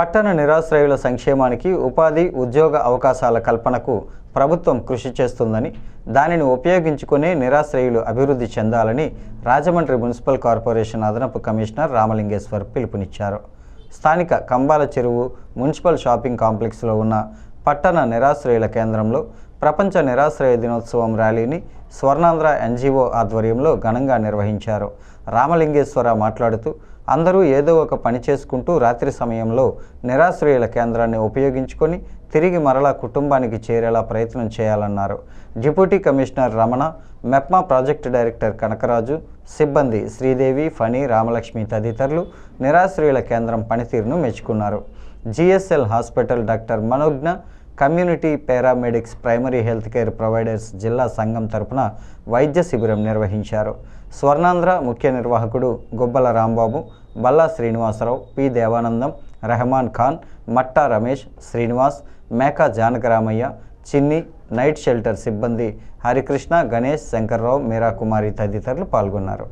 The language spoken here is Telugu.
పట్టణ నిరాశ్రయుల సంక్షేమానికి ఉపాధి ఉద్యోగ అవకాశాల కల్పనకు ప్రభుత్వం కృషి చేస్తుందని దానిని ఉపయోగించుకునే నిరాశ్రయులు అభివృద్ధి చెందాలని రాజమండ్రి మున్సిపల్ కార్పొరేషన్ అదనపు కమిషనర్ రామలింగేశ్వర్ పిలుపునిచ్చారు. స్థానిక కంబాల చెరువు మున్సిపల్ షాపింగ్ కాంప్లెక్స్లో ఉన్న పట్టణ నిరాశ్రయుల కేంద్రంలో ప్రపంచ నిరాశ్రయ దినోత్సవం ర్యాలీని స్వర్ణాంధ్ర ఎన్జిఓ ఆధ్వర్యంలో ఘనంగా నిర్వహించారు. రామలింగేశ్వర మాట్లాడుతూ అందరూ ఏదో ఒక పని చేసుకుంటూ రాత్రి సమయంలో నిరాశ్రయుల కేంద్రాన్ని ఉపయోగించుకొని తిరిగి మరలా కుటుంబానికి చేరేలా ప్రయత్నం చేయాలన్నారు. Deputy commissioner Ramana MEPMA project director Kanakaraju సిబ్బంది శ్రీదేవి ఫణి రామలక్ష్మి తదితరులు నిరాశ్రయుల కేంద్రం పనితీరును మెచ్చుకున్నారు. GSL hospital doctor Manogna community paramedics primary health care providers జిల్లా సంఘం తరపున వైద్య శిబిరం నిర్వహించారు. స్వర్ణాంధ్ర ముఖ్య నిర్వాహకుడు Gubbala Rambabu Balla Srinivasarao P. Devanandam Rehman Khan Matta Ramesh Srinivas Meka Janakaramaiah Chinni night shelter సిబ్బంది హరికృష్ణ గణేష్ శంకర్రావు మీరాకుమారి తదితరులు పాల్గొన్నారు.